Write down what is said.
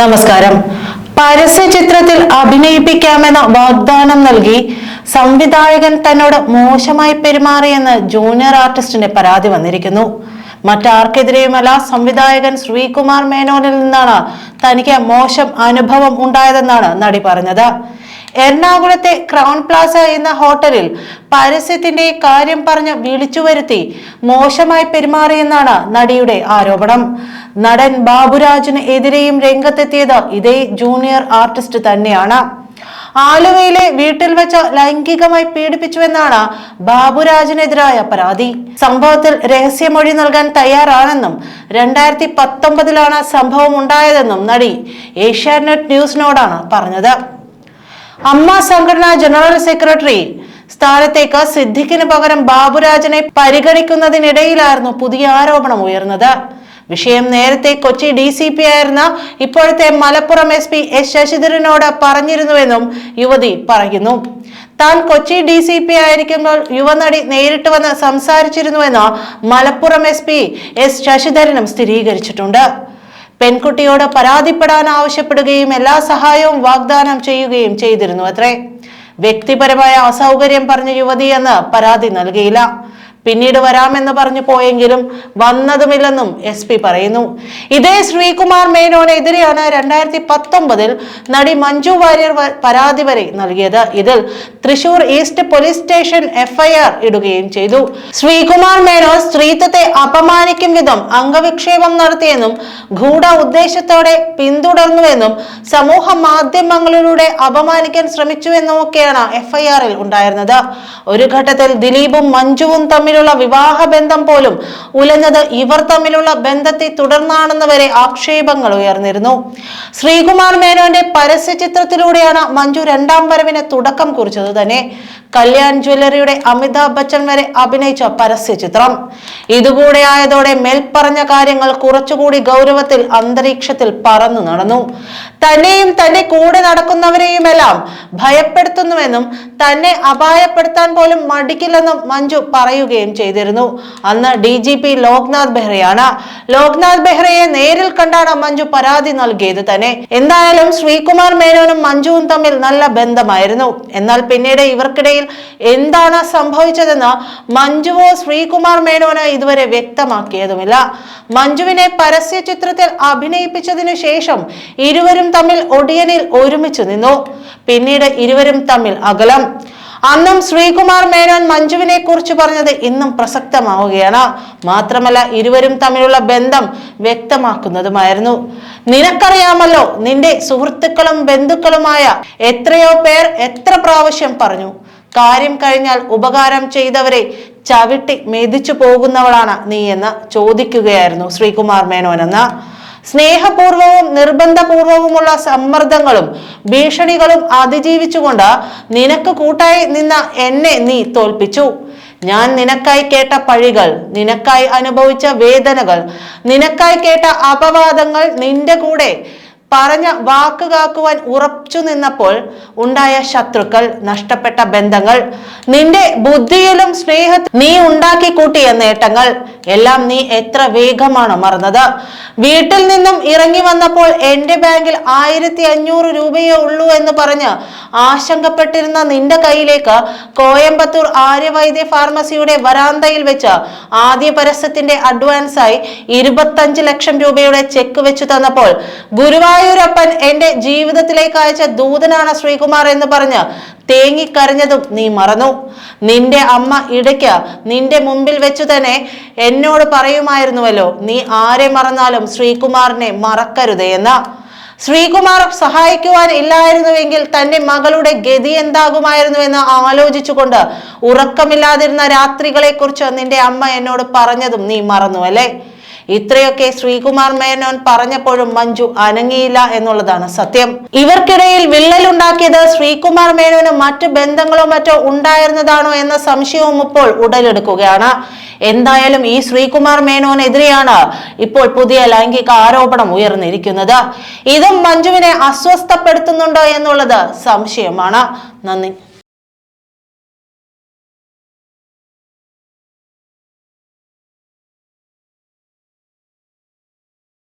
നമസ്കാരം. പരസ്യ ചിത്രത്തിൽ അഭിനയിപ്പിക്കാമെന്ന വാഗ്ദാനം നൽകി സംവിധായകൻ തന്നോട് മോശമായി പെരുമാറിയെന്ന് ജൂനിയർ ആർട്ടിസ്റ്റിന്റെ പരാതി വന്നിരിക്കുന്നു. മറ്റാർക്കെതിരെയുമല്ല സംവിധായകൻ ശ്രീകുമാർ മേനോനിൽ നിന്നാണ് തനിക്ക് മോശം അനുഭവം ഉണ്ടായതെന്നാണ് നടി പറഞ്ഞത്. എറണാകുളത്തെ ക്രൗൺ പ്ലാസ എന്ന ഹോട്ടലിൽ പരസ്യത്തിന്റെ കാര്യം പറഞ്ഞ് വിളിച്ചു വരുത്തി മോശമായി പെരുമാറിയെന്നാണ് നടിയുടെ ആരോപണം. നടൻ ബാബുരാജിന് എതിരെയും രംഗത്തെത്തിയത് ഇതേ ജൂനിയർ ആർട്ടിസ്റ്റ് തന്നെയാണ്. ആലുവയിലെ വീട്ടിൽ വെച്ച് ലൈംഗികമായി പീഡിപ്പിച്ചുവെന്നാണ് ബാബുരാജിനെതിരായ പരാതി. സംഭവത്തിൽ രഹസ്യമൊഴി നൽകാൻ തയ്യാറാണെന്നും രണ്ടായിരത്തി പത്തൊമ്പതിലാണ് സംഭവം ഉണ്ടായതെന്നും നടി ഏഷ്യാനെറ്റ് ന്യൂസിനോടാണ് പറഞ്ഞത്. അമ്മ സംഘടന ജനറൽ സെക്രട്ടറി സ്ഥാനത്തേക്ക് സിദ്ദിഖിന് പകരം ബാബുരാജനെ പരിഗണിക്കുന്നതിനിടയിലായിരുന്നു പുതിയ ആരോപണം ഉയർന്നത്. വിഷയം നേരത്തെ കൊച്ചി ഡി സി പി ആയിരുന്ന ഇപ്പോഴത്തെ മലപ്പുറം എസ് പി എസ് ശശിധരനോട് പറഞ്ഞിരുന്നുവെന്നും യുവതി പറയുന്നു. താൻ കൊച്ചി ഡി സി പി ആയിരിക്കുമ്പോൾ യുവനടി നേരിട്ട് വന്ന് സംസാരിച്ചിരുന്നുവെന്ന് മലപ്പുറം എസ് പി എസ് ശശിധരനും സ്ഥിരീകരിച്ചിട്ടുണ്ട്. പെൺകുട്ടിയോട് പരാതിപ്പെടാൻ ആവശ്യപ്പെടുകയും എല്ലാ സഹായവും വാഗ്ദാനം ചെയ്യുകയും ചെയ്തിരുന്നു അത്രേ. വ്യക്തിപരമായ അസൗകര്യം പറഞ്ഞ യുവതിയെന്ന് പരാതി നൽകിയില്ല. പിന്നീട് വരാമെന്ന് പറഞ്ഞു പോയെങ്കിലും വന്നതുമില്ലെന്നും എസ് പി പറയുന്നു. ഇതേ ശ്രീകുമാർ മേനോനെതിരെയാണ് രണ്ടായിരത്തി പത്തൊമ്പതിൽ നടി മഞ്ജു വാര്യർ പരാതി വരെ നൽകിയത്. ഇതിൽ Thrissur east police station FIR ഇടുകയും ചെയ്തു. ശ്രീകുമാർ മേനോൻ സ്ത്രീത്വത്തെ അപമാനിക്കും വിധം അംഗവിക്ഷേപം നടത്തിയെന്നും ഗൂഢ ഉദ്ദേശത്തോടെ പിന്തുടർന്നുവെന്നും സമൂഹ മാധ്യമങ്ങളിലൂടെ അപമാനിക്കാൻ ശ്രമിച്ചുവെന്നുമൊക്കെയാണ് എഫ്ഐആറിൽ ഉണ്ടായിരുന്നത്. ഒരു ഘട്ടത്തിൽ ദിലീപും മഞ്ജുവും തമ്മിലുള്ള വിവാഹ ബന്ധം പോലും ഉലഞ്ഞത് ഇവർ തമ്മിലുള്ള ബന്ധത്തെ തുടർന്നാണെന്ന് വരെ ആക്ഷേപങ്ങൾ ഉയർന്നിരുന്നു. ശ്രീകുമാർ മേനോന്റെ പരസ്യ ചിത്രത്തിലൂടെയാണ് മഞ്ജു രണ്ടാം വരവിന് തുടക്കം കുറിച്ചത് തന്നെ. കല്യാൺ ജ്വല്ലറിയുടെ അമിതാഭ് ബച്ചൻ വരെ അഭിനയിച്ച പരസ്യ ചിത്രം. ഇതുകൂടെ ആയതോടെ മേൽപ്പറഞ്ഞ കാര്യങ്ങൾ കുറച്ചുകൂടി ഗൗരവത്തിൽ അന്തരീക്ഷത്തിൽ പറന്നു നടന്നു. തന്നെയും തന്നെ കൂടെ നടക്കുന്നവരെയും എല്ലാം ഭയപ്പെടുത്തുന്നുവെന്നും തന്നെ അപായപ്പെടുത്താൻ പോലും മടിക്കില്ലെന്നും മഞ്ജു പറയുകയും ചെയ്തിരുന്നു. അന്ന് ഡി ജി പി ലോക്നാഥ് ബെഹ്റയാണ്. ലോക്നാഥ് ബെഹ്റയെ നേരിൽ കണ്ടാണ് മഞ്ജു പരാതി നൽകിയത് തന്നെ. എന്തായാലും ശ്രീകുമാർ മേനോനും മഞ്ജുവും തമ്മിൽ നല്ല ബന്ധമായിരുന്നു. എന്നാൽ പിന്നീട് ഇവർക്കിടയിൽ എന്താണ് സംഭവിച്ചതെന്ന് മഞ്ജുവോ ശ്രീകുമാർ മേനോന് ഇതുവരെ വ്യക്തമാക്കിയതുമില്ല. മഞ്ജുവിനെ പരസ്യ ചിത്രത്തിൽ അഭിനയിപ്പിച്ചതിനു ശേഷം ഇരുവരും തമ്മിൽ ഒടിയനിൽ ഒരുമിച്ച് നിന്നു. പിന്നീട് ഇരുവരും തമ്മിൽ അകലം. അന്നും ശ്രീകുമാർ മേനോൻ മഞ്ജുവിനെ കുറിച്ച് പറഞ്ഞത് ഇന്നും പ്രസക്തമാവുകയാണ്. മാത്രമല്ല ഇരുവരും തമ്മിലുള്ള ബന്ധം വ്യക്തമാക്കുന്നതുമായിരുന്നു. നിനക്കറിയാമല്ലോ നിന്റെ സുഹൃത്തുക്കളും ബന്ധുക്കളുമായ എത്രയോ പേർ എത്ര പ്രാവശ്യം പറഞ്ഞു കാര്യം കഴിഞ്ഞാൽ ഉപകാരം ചെയ്തവരെ ചവിട്ടി മെതിച്ചു പോകുന്നവളാണ് നീ എന്ന് ചോദിക്കുകയായിരുന്നു ശ്രീകുമാർ മേനോൻ എന്ന് സ്നേഹപൂർവവും നിർബന്ധപൂർവവുമുള്ള സമ്മർദ്ദങ്ങളും ഭീഷണികളും അതിജീവിച്ചുകൊണ്ട് നിനക്ക് കൂട്ടായി നിന്ന എന്നെ നീ തോൽപ്പിച്ചു. ഞാൻ നിനക്കായി കേട്ട പഴികൾ നിനക്കായി അനുഭവിച്ച വേദനകൾ നിനക്കായി കേട്ട അപവാദങ്ങൾ നിന്റെ കൂടെ പറഞ്ഞ വാക്ക് കാക്കുവാൻ ഉറച്ചു നിന്നപ്പോൾ ഉണ്ടായ ശത്രുക്കൾ നഷ്ടപ്പെട്ട ബന്ധങ്ങൾ നിന്റെ ബുദ്ധിയിലും സ്നേഹ നീ ഉണ്ടാക്കി കൂട്ടിയ നേട്ടങ്ങൾ എല്ലാം നീ എത്ര വേഗമാണ് മറന്നത്. വീട്ടിൽ നിന്നും ഇറങ്ങി വന്നപ്പോൾ എന്റെ ബാങ്കിൽ ആയിരത്തി അഞ്ഞൂറ് രൂപയേ ഉള്ളൂ എന്ന് പറഞ്ഞ് ആശങ്കപ്പെട്ടിരുന്ന നിന്റെ കയ്യിലേക്ക് കോയമ്പത്തൂർ ആര്യവൈദ്യ ഫാർമസിയുടെ വരാന്തയിൽ വെച്ച് ആദ്യ പരസ്യത്തിന്റെ അഡ്വാൻസായി ഇരുപത്തഞ്ച് ലക്ഷം രൂപയുടെ ചെക്ക് വെച്ചു തന്നപ്പോൾ ഗുരുവായൂരപ്പൻ എന്റെ ജീവിതത്തിലേക്ക് അയച്ച ദൂതനാണ് ശ്രീകുമാർ എന്ന് പറഞ്ഞ് തേങ്ങിക്കരഞ്ഞതും നീ മറന്നു. നിന്റെ അമ്മ ഇടയ്ക്ക് നിന്റെ മുമ്പിൽ വെച്ചു തന്നെ എന്നോട് പറയുമായിരുന്നുവല്ലോ നീ ആരെ മറന്നാലും ശ്രീകുമാറിനെ മറക്കരുതേ എന്ന്. ശ്രീകുമാർ സഹായിക്കുവാൻ ഇല്ലായിരുന്നുവെങ്കിൽ തന്റെ മകളുടെ ഗതി എന്താകുമായിരുന്നു എന്ന് ആലോചിച്ചുകൊണ്ട് ഉറക്കമില്ലാതിരുന്ന രാത്രികളെക്കുറിച്ച് നിന്റെ അമ്മ എന്നോട് പറഞ്ഞതും നീ മറന്നു അല്ലേ ഇത്രയൊക്കെ ശ്രീകുമാർ മേനോൻ പറഞ്ഞപ്പോഴും മഞ്ജു അനങ്ങിയില്ല എന്നുള്ളതാണ് സത്യം. ഇവർക്കിടയിൽ വിള്ളലുണ്ടാക്കിയത് ശ്രീകുമാർ മേനോന് മറ്റു ബന്ധങ്ങളോ മറ്റോ ഉണ്ടായിരുന്നതാണോ എന്ന സംശയവും ഇപ്പോൾ ഉടലെടുക്കുകയാണ്. എന്തായാലും ഈ ശ്രീകുമാർ മേനോനെതിരെയാണ് ഇപ്പോൾ പുതിയ ലൈംഗിക ആരോപണം ഉയർന്നിരിക്കുന്നത്. ഇതും മഞ്ജുവിനെ അസ്വസ്ഥപ്പെടുത്തുന്നുണ്ടോ എന്നുള്ളത് സംശയമാണ്. നന്ദി.